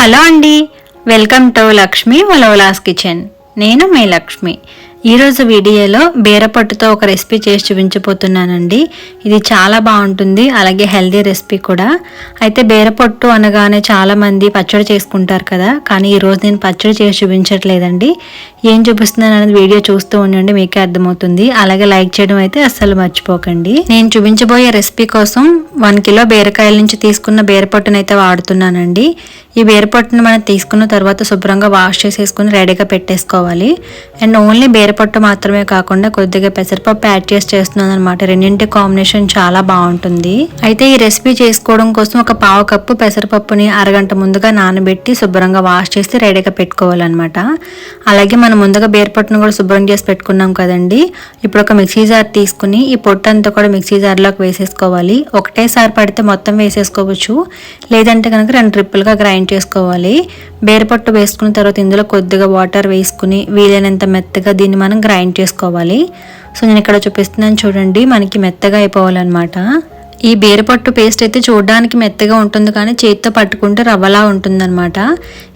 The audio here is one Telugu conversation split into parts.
హలో అండి. వెల్కమ్ టు లక్ష్మి వలోలాస్ కిచెన్. నేను మీ లక్ష్మి. ఈరోజు వీడియోలో బీరపట్టుతో ఒక రెసిపీ చేసి చూపించబోతున్నానండి. ఇది చాలా బాగుంటుంది అలాగే హెల్దీ రెసిపీ కూడా. అయితే బీరపట్టు అనగానే చాలామంది పచ్చడి చేసుకుంటారు కదా కానీ ఈరోజు నేను పచ్చడి చేసి చూపించట్లేదండి. ఏం చూపిస్తున్నాను అనేది వీడియో చూస్తూ ఉండండి మీకే అర్థమవుతుంది. అలాగే లైక్ చేయడం అయితే అస్సలు మర్చిపోకండి. నేను చూపించబోయే రెసిపీ కోసం వన్ కిలో బీరకాయల నుంచి తీసుకున్న బీరపట్టును అయితే వాడుతున్నానండి. ఈ బీరపట్టును మనం తీసుకున్న తర్వాత శుభ్రంగా వాష్ చేసేసుకుని రెడీగా పెట్టేసుకోవాలి. అండ్ ఓన్లీ బీరపట్టు మాత్రమే కాకుండా కొద్దిగా పెసరపప్పు యాడ్ చేసి చేస్తున్నాను అనమాట రెండింటి కాంబినేషన్ చాలా బాగుంటుంది. అయితే ఈ రెసిపీ చేసుకోవడం కోసం ఒక పావు కప్పు పెసరపప్పుని అరగంట ముందుగా నానబెట్టి శుభ్రంగా వాష్ చేసి రెడీగా పెట్టుకోవాలన్నమాట. అలాగే మనం ముందుగా బీరపట్టును కూడా శుభ్రం చేసి పెట్టుకున్నాం కదండి. ఇప్పుడు ఒక మిక్సీ జార్ తీసుకుని ఈ పొట్టు అంతా కూడా మిక్సీ జార్లోకి వేసేసుకోవాలి. ఒకటేసారి పడితే మొత్తం వేసేసుకోవచ్చు. లేదంటే కనుక రెండు ట్రిప్పులుగా గ్రైండ్ చేసుకోవాలి. బేరపట్టు వేసుకున్న తర్వాత ఇందులో కొద్దిగా వాటర్ వేసుకుని వీలైనంత మెత్తగా దీన్ని మనం గ్రైండ్ చేసుకోవాలి. సో నేను ఇక్కడ చూపిస్తున్నాను చూడండి మనకి మెత్తగా అయిపోవాలన్నమాట. ఈ బీరపట్టు పేస్ట్ అయితే చూడడానికి మెత్తగా ఉంటుంది కానీ చేతితో పట్టుకుంటే రవ్వలా ఉంటుందన్నమాట.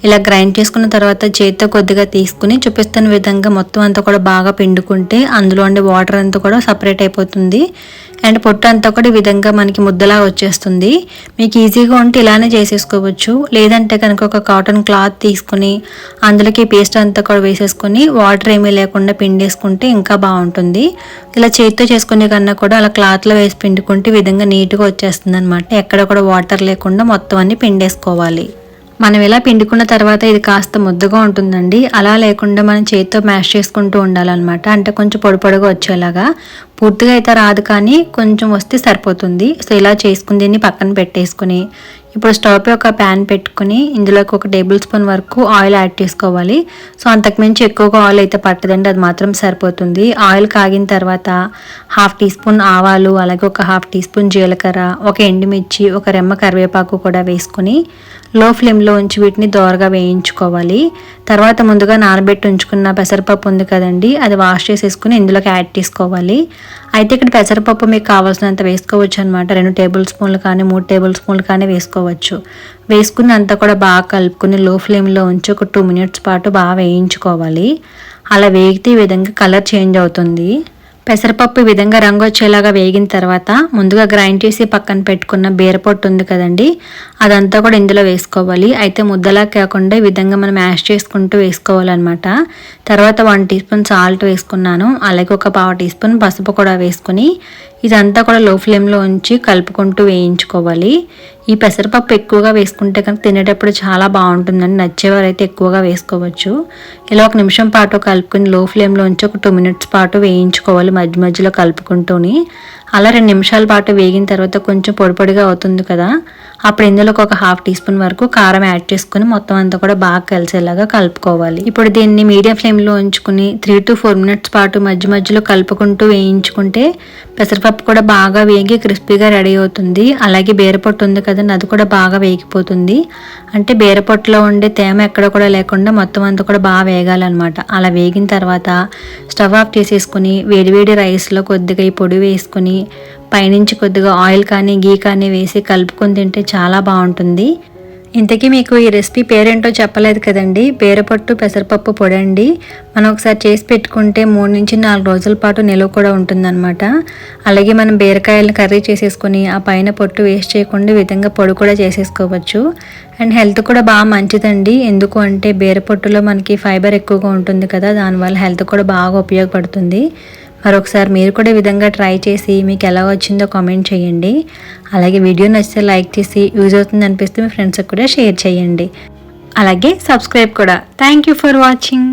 ఇలా గ్రైండ్ చేసుకున్న తర్వాత చేతితో కొద్దిగా తీసుకుని చూపిస్తున్న విధంగా మొత్తం అంతా కూడా బాగా పిండుకుంటే అందులో ఉండే వాటర్ అంతా కూడా సపరేట్ అయిపోతుంది. అండ్ పొట్టు అంతా కూడా ఈ విధంగా మనకి ముద్దలా వచ్చేస్తుంది. మీకు ఈజీగా ఉంటే ఇలానే చేసేసుకోవచ్చు. లేదంటే కనుక ఒక కాటన్ క్లాత్ తీసుకుని అందులోకి పేస్ట్ అంతా కూడా వేసేసుకుని వాటర్ ఏమీ లేకుండా పిండేసుకుంటే ఇంకా బాగుంటుంది. ఇలా చేతితో చేసుకునే కన్నా కూడా అలా క్లాత్లో వేసి పిండుకుంటే విధంగా నీట్గా వచ్చేస్తుంది అనమాట ఎక్కడ కూడా వాటర్ లేకుండా మొత్తం అన్ని పిండేసుకోవాలి. మనం ఇలా పిండుకున్న తర్వాత ఇది కాస్త ముద్దగా ఉంటుందండి. అలా లేకుండా మనం చేతితో మ్యాష్ చేసుకుంటూ ఉండాలన్నమాట. అంటే కొంచెం పొడి పొడిగా వచ్చేలాగా. పూర్తిగా అయితే రాదు కానీ కొంచెం వస్తే సరిపోతుంది. సో ఇలా చేసుకుని దీన్ని పక్కన పెట్టేసుకుని ఇప్పుడు స్టవ్ ఒక ప్యాన్ పెట్టుకుని ఇందులోకి ఒక టేబుల్ స్పూన్ వరకు ఆయిల్ యాడ్ చేసుకోవాలి. సో అంతకుమించి ఎక్కువగా ఆయిల్ అయితే పట్టదండి. అది మాత్రం సరిపోతుంది. ఆయిల్ కాగిన తర్వాత హాఫ్ టీ స్పూన్ ఆవాలు అలాగే ఒక హాఫ్ టీ స్పూన్ జీలకర్ర ఒక ఎండుమిర్చి ఒక రెమ్మ కరివేపాకు కూడా వేసుకుని లో ఫ్లేమ్లో ఉంచి వీటిని దోరగా వేయించుకోవాలి. తర్వాత ముందుగా నానబెట్టి ఉంచుకున్న పెసరపప్పు ఉంది కదండి అది వాష్ చేసేసుకుని ఇందులోకి యాడ్ చేసుకోవాలి అయితే ఇక్కడ పెసరపప్పు మీకు కావాల్సినంత వేసుకోవచ్చు అనమాట రెండు టేబుల్ స్పూన్లు కానీ మూడు టేబుల్ స్పూన్లు కానీ వేసుకోవచ్చు. వేసుకున్నంత కూడా బాగా కలుపుకుని లో ఫ్లేమ్లో ఉంచి ఒక టూ మినిట్స్ పాటు బాగా వేయించుకోవాలి. అలా వేగితే ఈ విధంగా కలర్ చేంజ్ అవుతుంది. పెసరపప్పు ఈ విధంగా రంగు వచ్చేలాగా వేగిన తర్వాత ముందుగా గ్రైండ్ చేసి పక్కన పెట్టుకున్న బీరపొట్టు ఉంది కదండి అదంతా కూడా ఇందులో వేసుకోవాలి. అయితే ముద్దలా కాకుండా ఈ విధంగా మనం యాష్ చేసుకుంటూ వేసుకోవాలన్నమాట. తర్వాత వన్ టీ స్పూన్ సాల్ట్ వేసుకున్నాను. అలాగే ఒక పావు టీ స్పూన్ పసుపు కూడా వేసుకుని ఇదంతా కూడా లో ఫ్లేమ్లో ఉంచి కలుపుకుంటూ వేయించుకోవాలి. ఈ పెసరపప్పు ఎక్కువగా వేసుకుంటే కనుక తినేటప్పుడు చాలా బాగుంటుందని నచ్చేవారైతే ఎక్కువగా వేసుకోవచ్చు. ఇలా ఒక నిమిషం పాటు కలుపుకుని లో ఫ్లేమ్లో ఉంచి ఒక టూ మినిట్స్ పాటు వేయించుకోవాలి మధ్య మధ్యలో కలుపుకుంటూని. అలా రెండు నిమిషాల పాటు వేగిన తర్వాత కొంచెం పొడి పొడిగా అవుతుంది కదా అప్పుడు ఇందులోకి ఒక హాఫ్ టీ స్పూన్ వరకు కారం యాడ్ చేసుకుని మొత్తం అంతా కూడా బాగా కలిసేలాగా కలుపుకోవాలి. ఇప్పుడు దీన్ని మీడియం ఫ్లేమ్లో ఉంచుకుని త్రీ టు ఫోర్ మినిట్స్ పాటు మధ్య మధ్యలో కలుపుకుంటూ వేయించుకుంటే పెసరపప్పు కూడా బాగా వేగి క్రిస్పీగా రెడీ అవుతుంది. అలాగే బీరపొట్టు ఉంది కదండి అది కూడా బాగా వేగిపోతుంది. అంటే బీరపొట్టులో ఉండే తేమ ఎక్కడ కూడా లేకుండా మొత్తం అంతా కూడా బాగా వేగాలన్నమాట. అలా వేగిన తర్వాత స్టవ్ ఆఫ్ చేసేసుకుని వేడివేడి రైస్లో కొద్దిగా ఈ పొడి వేసుకుని పైనుంచి కొద్దిగా ఆయిల్ కానీ గీ కానీ వేసి కలుపుకొని తింటే చాలా బాగుంటుంది. ఇంతకీ మీకు ఈ రెసిపీ పేరేంటో చెప్పలేదు కదండి. బేరపట్టు పెసరపప్పు పొడండి మనం ఒకసారి చేసి పెట్టుకుంటే మూడు నుంచి నాలుగు రోజుల పాటు నిలువ కూడా ఉంటుందన్నమాట. అలాగే మనం బీరకాయలను కర్రీ చేసేసుకొని ఆ పైన పొట్టు వేస్ట్ చేయకుండా విధంగా పొడి కూడా చేసేసుకోవచ్చు. అండ్ హెల్త్ కూడా బాగా మంచిదండి. ఎందుకు అంటే బీరపొట్టులో మనకి ఫైబర్ ఎక్కువగా ఉంటుంది కదా దానివల్ల హెల్త్ కూడా బాగా ఉపయోగపడుతుంది. మరొకసారి మీరు కూడా విధంగా ట్రై చేసి మీకు ఎలా వచ్చిందో కామెంట్ చేయండి. అలాగే వీడియో నచ్చితే లైక్ చేసి యూజ్ అవుతుంది అనిపిస్తే మీ ఫ్రెండ్స్కి కూడా షేర్ చేయండి. అలాగే సబ్స్క్రైబ్ కూడా. Thank you for watching.